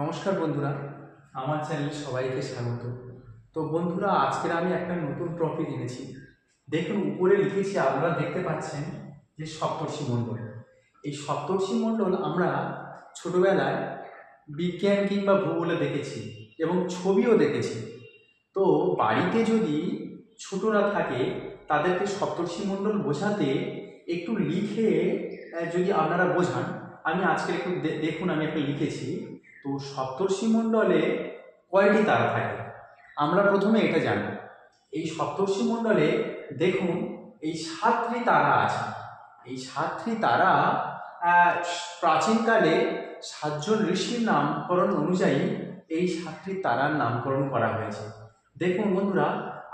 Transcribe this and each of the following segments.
নমস্কার বন্ধুরা, আমার চ্যানেলে সবাইকে স্বাগত। তো বন্ধুরা, আজকের আমি একটা নতুন টপিক এনেছি। দেখুন, উপরে লিখেছি, আপনারা দেখতে পাচ্ছেন যে সপ্তর্ষি মণ্ডল। এই সপ্তর্ষি মণ্ডল আমরা ছোটোবেলায় বিজ্ঞান কিংবা ভূগোলে দেখেছি এবং ছবিও দেখেছি। তো বাড়িতে যদি ছোটরা থাকে, তাদেরকে সপ্তর্ষি মণ্ডল বোঝাতে একটু লিখে যদি আপনারা বোঝান। আমি আজকে একটু দেখুন, আমি একটা লিখেছি। তো সপ্তর্ষি মণ্ডলে কয়টি তারা থাকে? আমরা প্রথমে এটা জানি এই সপ্তর্ষি মণ্ডলে দেখুন, এই সাতটি তারা আছে। এই সাতটি তারা প্রাচীনকালে সাতজন ঋষির নামকরণ অনুযায়ী এই সাতটি তারার নামকরণ করা হয়েছে। দেখুন বন্ধুরা,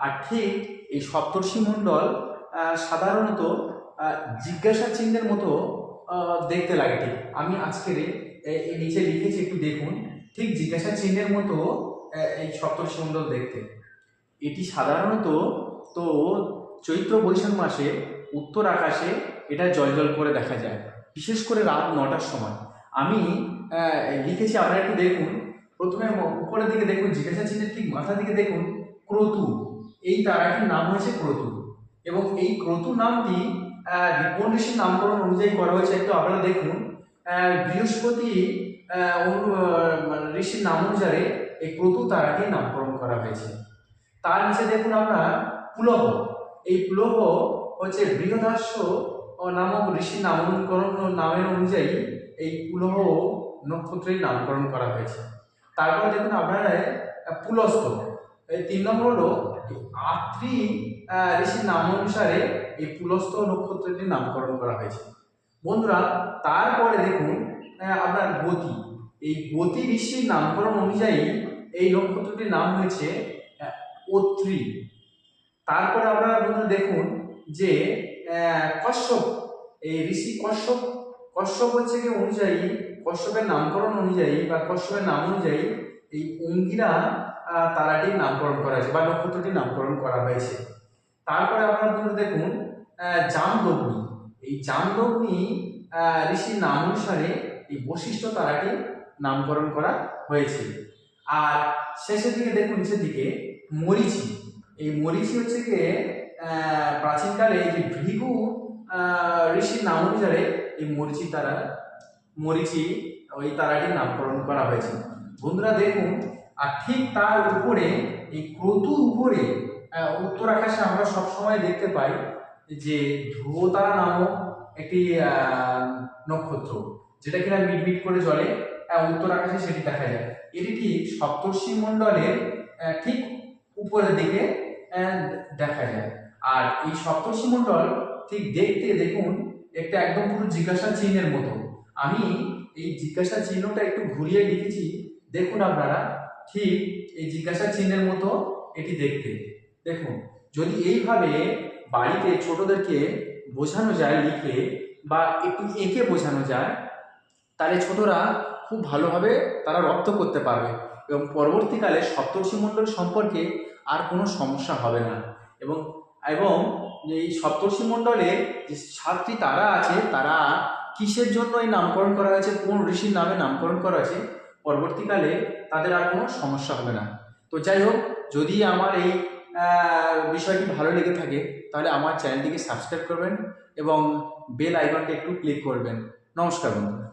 আর ঠিক এই সপ্তর্ষি মণ্ডল সাধারণত জিজ্ঞাসা চিহ্নের মতো দেখতে লাগে। আমি আজকের নিচে লিখেছি একটু দেখুন। ঠিক জিজ্ঞাসা চিহ্নের মতো এই মণ্ডল দেখতে। এটি সাধারণত তো চৈত্র বৈশাখ মাসে উত্তর আকাশে এটা জল করে দেখা যায়। বিশেষ করে রাত নটার সময়। আমি লিখেছি আপনারা একটু দেখুন। প্রথমে উপরের দিকে দেখুন, জিজ্ঞাসা চিহ্নের ঠিক মাথার দিকে দেখুন, ক্রতু। এই তারাটির নাম হয়েছে ক্রতু। এবং এই ক্রতু নামটি ঋষির নামকরণ অনুযায়ী করা হয়েছে। একটু আপনারা দেখুন। বৃহস্পতি মানে ঋষির নাম অনুসারে এই ক্রতু তারাটির নামকরণ করা হয়েছে। তার নিচে দেখুন আমরা পুলহ। এই পুলহ হচ্ছে বৃহদাস্য নামক ঋষির নামকরণ নামের অনুযায়ী এই পুলহ নক্ষত্রের নামকরণ করা হয়েছে। তারপরে দেখুন আপনারা পুলস্ত। এই তিন নম্বর হলো আত্রি ঋষির নাম অনুসারে এই পুলস্ত নক্ষত্রটির নামকরণ করা হয়েছে। বন্ধুরা, তারপরে দেখুন আপনার গতি। এই গতি ঋষির নামকরণ অনুযায়ী এই নক্ষত্রটির নাম হয়েছে অত্রি। তারপরে আপনারা বন্ধুরা দেখুন যে কশ্যপ। এই ঋষি কশ্যপ কশ্যপ হচ্ছে কি অনুযায়ী, কশ্যপের নামকরণ অনুযায়ী বা কশ্যপের নাম অনুযায়ী এই অঙ্গিরা তারাটির নামকরণ করা হয়েছে বা নক্ষত্রটির নামকরণ করা হয়েছে। তারপরে আপনারা বন্ধুরা দেখুন জামদগ্নি। এই জামদগ্নি ঋষির নাম অনুসারে এই বশিষ্ঠ তারাটির নামকরণ করা হয়েছে। আর শেষের দিকে দেখুন, নিচের দিকে মরিচি। এই মরিচি হচ্ছে গিয়ে প্রাচীনকালে যে ভৃগু ঋষির নাম অনুসারে এই মরিচি তারা, মরিচি ওই তারাটির নামকরণ করা হয়েছে। বন্ধুরা দেখুন, আর ঠিক তার উপরে, এই ক্রতুর উপরে উত্তর আকাশে আমরা সবসময় দেখতে পাই যে ধ্রুবতারা নামক একটি নক্ষত্র, যেটা কিনা মিটমিট করে জ্বলে উত্তর আকাশে সেটি দেখা যায়। এটি ঠিক সপ্তর্ষি মণ্ডলের ঠিক উপরের দিকে দেখা যায়। আর এই সপ্তর্ষি মণ্ডল ঠিক দেখতে দেখুন একটা একদম পুরো জিজ্ঞাসা চিহ্নের মতো। আমি এই জিজ্ঞাসা চিহ্নটা একটু ঘুরিয়ে লিখেছি। দেখুন আপনারা, ঠিক এই জিজ্ঞাসা চিহ্নের মতো এটি দেখতে। দেখুন, যদি এইভাবে বাড়িতে ছোটদেরকে বোঝানো যায়, লিখে বা একটু এঁকে বোঝানো যায়, তাহলে ছোটরা খুব ভালোভাবে তারা রপ্ত করতে পারবে এবং পরবর্তীকালে সপ্তর্ষি মণ্ডল সম্পর্কে আর কোনো সমস্যা হবে না। এবং এবং এই সপ্তর্ষি মণ্ডলে যে সাতটি তারা আছে, তারা কিসের জন্য এই নামকরণ করা হয়েছে, কোন ঋষির নামে নামকরণ করা হয়েছে, পরবর্তীকালে তাদের আর কোনো সমস্যা হবে না। তো যাই হোক, যদি আমার এই বিষয়টি ভালো লেগে থাকে, তাহলে আমার চ্যানেলটিকে সাবস্ক্রাইব করবেন এবং বেল আইকনটি একটু ক্লিক করবেন। নমস্কার বন্ধুরা।